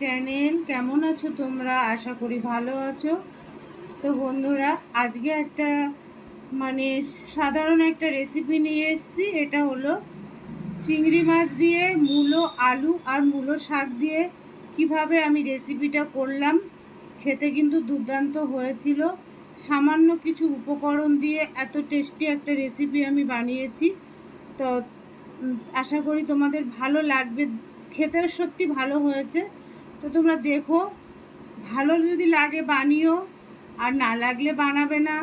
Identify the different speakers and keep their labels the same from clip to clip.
Speaker 1: Channel, কেমন আছো তোমরা? আশা করি ভালো আছো। তো বন্ধুরা, আজকে একটা মানে সাধারণ একটা রেসিপি নিয়ে এসেছি। এটা হলো চিংড়ি মাছ দিয়ে মূলো, আলু আর মূলো শাক দিয়ে কীভাবে আমি রেসিপিটা করলাম। খেতে কিন্তু দুর্দান্ত হয়েছিল। সামান্য কিছু উপকরণ দিয়ে এত টেস্টি একটা রেসিপি আমি বানিয়েছি। তো আশা করি তোমাদের ভালো লাগবে। খেতে সত্যি ভালো হয়েছে। তো তোমরা দেখো, ভালো যদি লাগে বানিও, আর না লাগলে বানাবে না,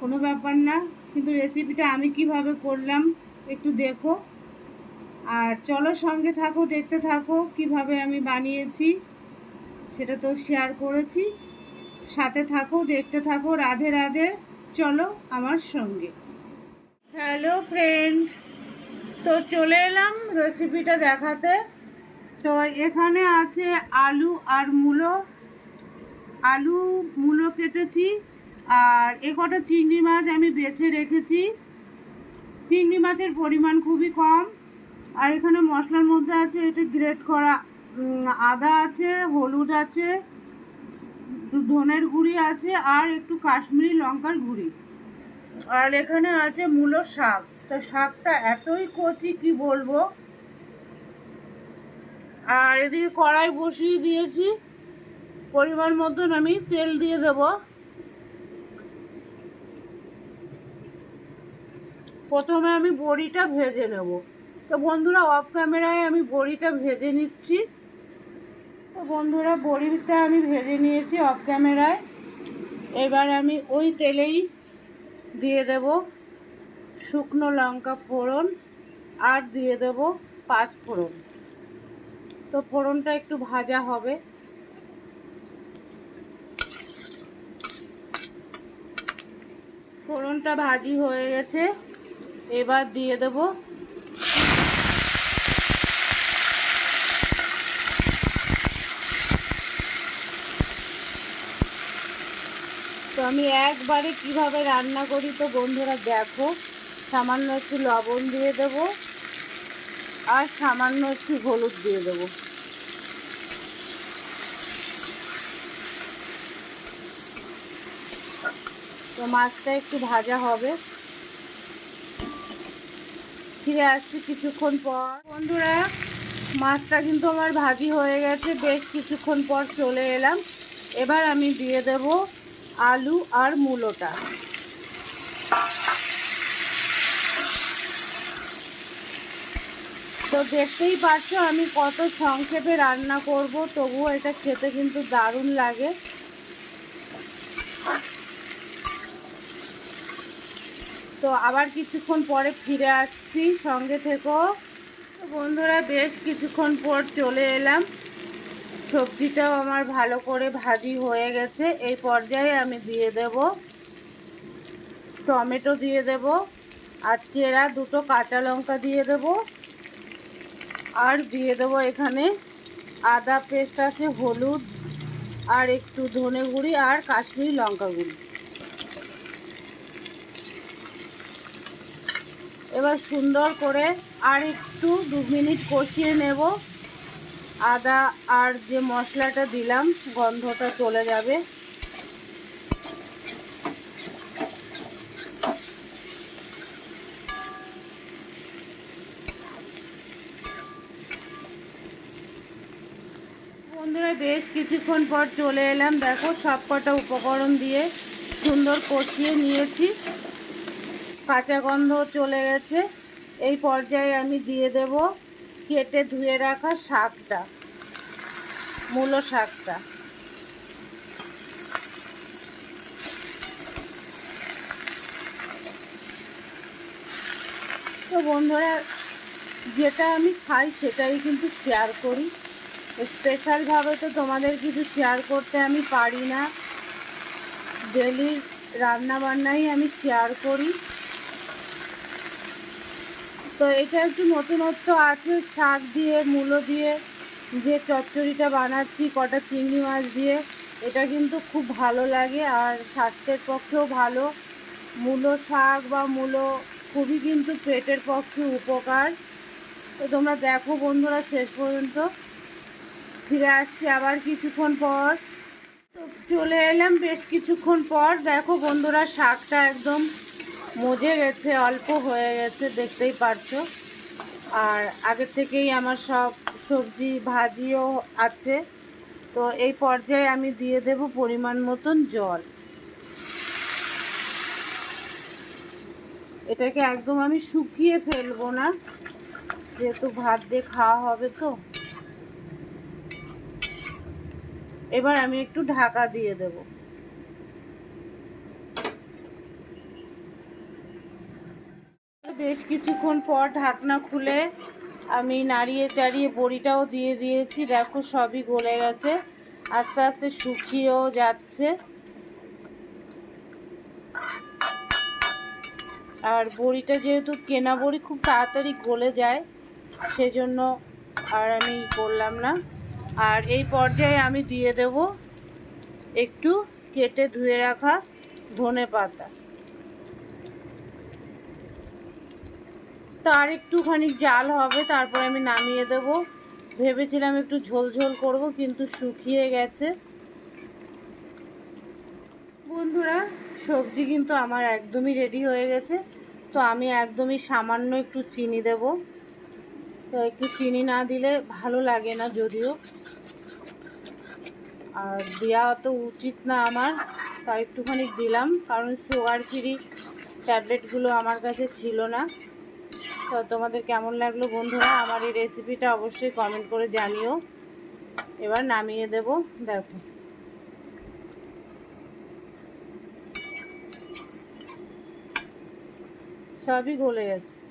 Speaker 1: কোনো ব্যাপার না। কিন্তু রেসিপিটা আমি কীভাবে করলাম একটু দেখো। আর চলো সঙ্গে থাকো, দেখতে থাকো কীভাবে আমি বানিয়েছি, সেটা তো শেয়ার করেছি। সাথে থাকো, দেখতে থাকো, রাধে রাধে, চলো আমার সঙ্গে। হ্যালো ফ্রেন্ড তো চলে এলাম রেসিপিটা দেখাতে। তো এখানে আছে আলু আর মূলো, আলু, মূলো কেটেছি, আর এ কটা চিংড়ি মাছ আমি বেছে রেখেছি। চিংড়ি মাছের পরিমাণ খুবই কম, আর এখানে মশলার মধ্যে আছে এটা গ্রেট করা আদা আছে, হলুদ আছে, ধনের গুঁড়ি আছে, আর একটু কাশ্মীরি লঙ্কার গুঁড়ি। আর এখানে আছে মূলো শাক, তো শাকটা এতই কচি কি বলব? আর এদিকে কড়াই বসিয়ে দিয়েছি। পরিমাণ মতন আমি তেল দিয়ে দেব। প্রথমে আমি বড়িটা ভেজে নেব। তো বন্ধুরা অফ ক্যামেরায় আমি বড়িটা ভেজে নিচ্ছি। তো বন্ধুরা, বড়িটা আমি ভেজে নিয়েছি অফ ক্যামেরায় এবার আমি ওই তেলেই দিয়ে দেব শুকনো লঙ্কা ফোড়ন আর দিয়ে দেব পাঁচ ফোড়ন। তো ফোড়নটা একটু ভাজা হবে। ফোড়নটা ভাজি হয়ে গেছে। এবার দিয়ে দেব। তো আমি একবারে কীভাবে রান্না করি তো বন্ধুরা দেখো, সামান্য একটু লবণ দিয়ে দেব। আর সামান্য একটু হলুদ দিয়ে দেব। তো মাছটা একটু ভাজা হবে। ফিরে আসছি কিছুক্ষণ পর। বন্ধুরা, মাছটা কিন্তু আমার ভাজি হয়ে গেছে, বেশ কিছুক্ষণ পর চলে এলাম। এবার আমি দিয়ে দেব আলু আর মূলোটা। তো দেখতেই পাচ্ছ আমি কত সংক্ষেপে রান্না করব, তবুও এটা খেতে কিন্তু দারুণ লাগে। তো আবার কিছুক্ষণ পরে ফিরে আসছি, সঙ্গে থেকো। তো বন্ধুরা, বেশ কিছুক্ষণ পর চলে এলাম। সবজিটাও আমার ভালো করে ভাজি হয়ে গেছে। এই পর্যায়ে আমি দিয়ে দেব টমেটো দিয়ে দেব আর চেরা, দুটো কাঁচা লঙ্কা দিয়ে দেব। আর দিয়ে দেবো এখানে আদা পেস্ট আছে, হলুদ, আর একটু ধনে গুঁড়ি আর কাশ্মীরি লঙ্কা গুঁড়ি। এবার সুন্দর করে আর একটু দু মিনিট কষিয়ে নেব। আদা আর যে মশলাটা দিলাম, গন্ধটা চলে যাবে বন্ধুরা বেশ কিছুক্ষণ পর চলে এলাম। দেখো সব কটা উপকরণ দিয়ে সুন্দর কষিয়ে নিয়েছি। কাঁচা গন্ধ চলে গেছে। এই পর্যায়ে আমি দিয়ে দেব কেটে ধুয়ে রাখা শাকটা, মূলো শাকটা। তো বন্ধুরা, যেটা আমি খাই সেটাই কিন্তু শেয়ার করি। স্পেশালভাবে তো তোমাদের কিছু শেয়ার করতে আমি পারি না। ডেলি রান্না বান্নাই আমি শেয়ার করি। তো এটা একটু নতুনত্ব আছে, শাক দিয়ে, মূলো দিয়ে, যে চচ্চড়িটা বানাচ্ছি, কটা চিংড়ি মাছ দিয়ে, এটা কিন্তু খুব ভালো লাগে আর স্বাস্থ্যের পক্ষেও ভালো। মূলো শাক বা মূলো খুবই কিন্তু পেটের পক্ষে উপকার। তো তোমরা দেখো বন্ধুরা শেষ পর্যন্ত। ফিরে আসছি আবার কিছুক্ষণ পর। তো চলে এলাম বেশ কিছুক্ষণ পর। দেখো বন্ধুরা, শাকটা একদম মজে গেছে, অল্প হয়ে গেছে, দেখতেই পারছ। আর আগের থেকেই আমার সব সবজি, ভাজিও আছে। তো এই পর্যায়ে আমি দিয়ে দেব পরিমাণ মতন জল। এটাকে একদম আমি শুকিয়ে ফেলব না, যেহেতু ভাত দিয়ে খাওয়া হবে তো। এবার আমি একটু ঢাকা দিয়ে দেব। বেশ কিছুক্ষণ পর ঢাকনা খুলে আমি নাড়িয়ে চাড়িয়ে বড়িটাও দিয়ে দিয়েছি। দেখো সবই গলে গেছে, আস্তে আস্তে শুকিয়েও যাচ্ছে। আর বড়িটা যেহেতু কেনা বড়ি খুব তাড়াতাড়ি গলে যায়, সেজন্য আর আমি করলাম না। আর এই পর্যায়ে আমি দিয়ে দেব একটু কেটে ধুয়ে রাখা ধনে পাতা। তো আর একটুখানি জাল হবে, তারপরে আমি নামিয়ে দেব। ভেবেছিলাম একটু ঝোল ঝোল করব, কিন্তু শুকিয়ে গেছে। বন্ধুরা, সবজি কিন্তু আমার একদমই রেডি হয়ে গেছে। তো আমি একদমই সামান্য একটু চিনি দেব। তো একটু চিনি না দিলে ভালো লাগে না যদিও। আর দেওয়া অত উচিত না আমার তাই একটুখানি দিলাম, কারণ সুগার ফ্রি ট্যাবলেটগুলো আমার কাছে ছিল না। তো তোমাদের কেমন লাগল বন্ধুরা? আমার এই রেসিপিটা অবশ্যই কমেন্ট করে জানিও। এবার নামিয়ে দেব, দেখো। সবই গলে গেছে।